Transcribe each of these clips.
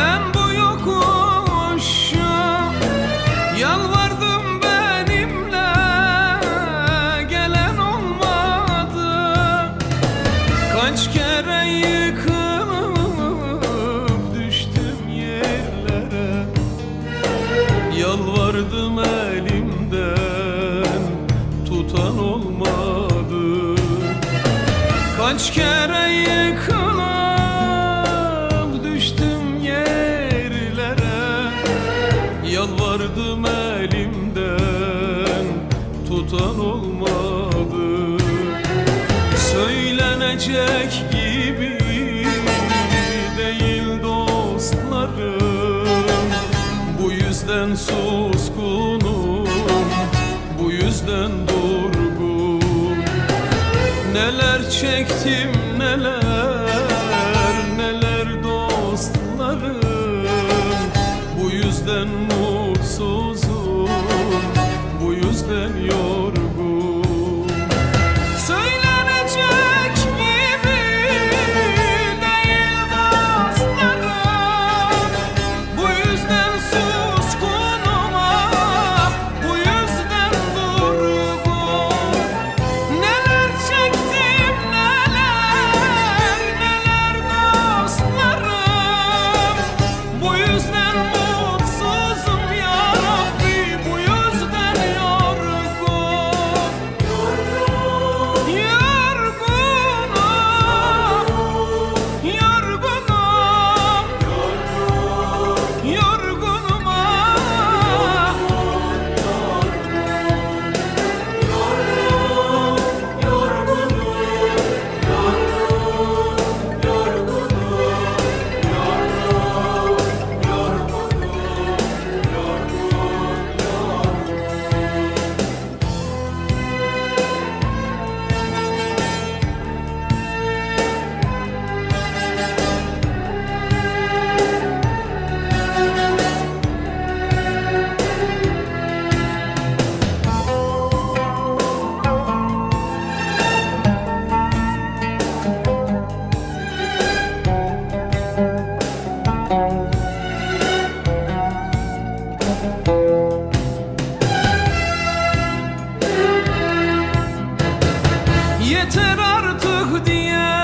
Ben bu yokuşa yalvardım benimle gelen olmadı. Kaç kere yıkılıp düştüm yerlere. Yalvardım elimden tutan olmadı. Kaç kere yıkılıp Yalvardım elimden tutan olmadı. Söylenecek gibi değil dostlarım. Bu yüzden suskunum, bu yüzden durgun Neler çektim neler, artık diye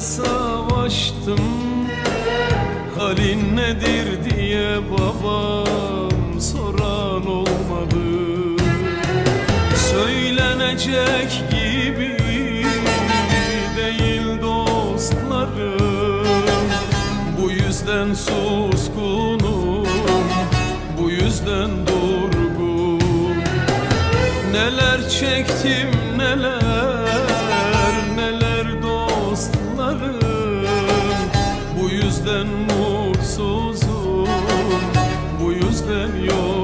savaştım. Halin nedir diye babam soran olmadı. Söylenecek gibi değil dostlarım. Bu yüzden suskunum, bu yüzden durgun Neler çektim neler yüzden mutsuzum. Bu yüzden yok.